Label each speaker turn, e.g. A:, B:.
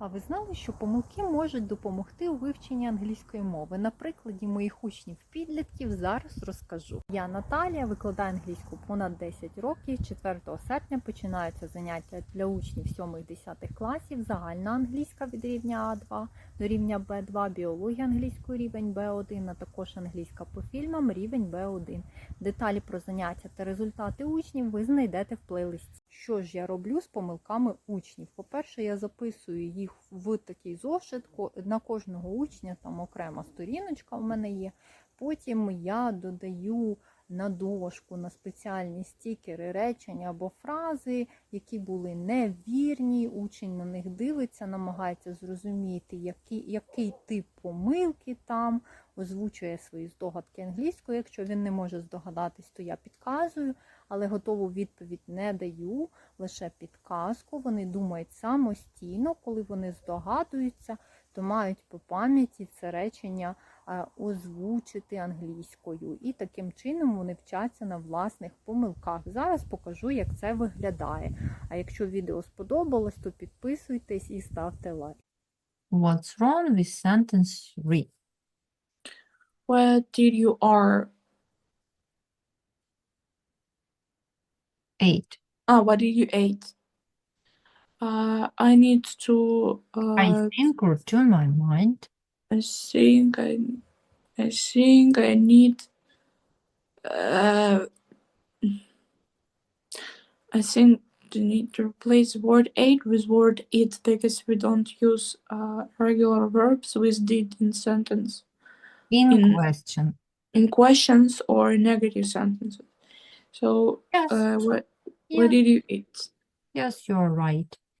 A: А ви знали, що помилки можуть допомогти у вивченні англійської мови? На прикладі моїх учнів-підлітків зараз розкажу. Я Наталія, викладаю англійську понад 10 років. 4 серпня починаються заняття для учнів 7-10 класів. Загальна англійська від рівня А2 до рівня Б2, біологія англійської рівень Б1, а також англійська по фільмам рівень Б1. Деталі про заняття та результати учнів ви знайдете в плейлисті. Що ж я роблю з помилками учнів? По-перше, я записую їх в такий зошит. На кожного учня там окрема сторіночка у мене є. Потім я додаю на дошку, на спеціальні стікери речення або фрази, які були невірні. Учень на них дивиться, намагається зрозуміти, який, який тип помилки там, озвучує свої здогадки англійською. Якщо він не може здогадатись, то я підказую, але готову відповідь не даю, лише підказку. Вони думають самостійно, коли вони здогадуються, то мають по пам'яті це речення е, озвучити англійською. І таким чином вони вчаться на власних помилках. Зараз покажу, як це виглядає. А якщо відео сподобалось, то підписуйтесь і ставте лайк.
B: What's wrong with sentence 3?
C: Where did you are?
B: 8.
C: Ah, what did you eat? Uh, I need to.
B: I
C: Uh,
B: think or tune my mind.
C: I think I. I think I need. Uh, I think you need to replace word ate with word eat because we don't use uh, regular verbs with did in sentence
B: In
C: In-
B: question.
C: in questions or in negative sentences. So,
B: Yes.
C: uh, what
B: yeah.
C: what did you eat?
B: Yes, you're right.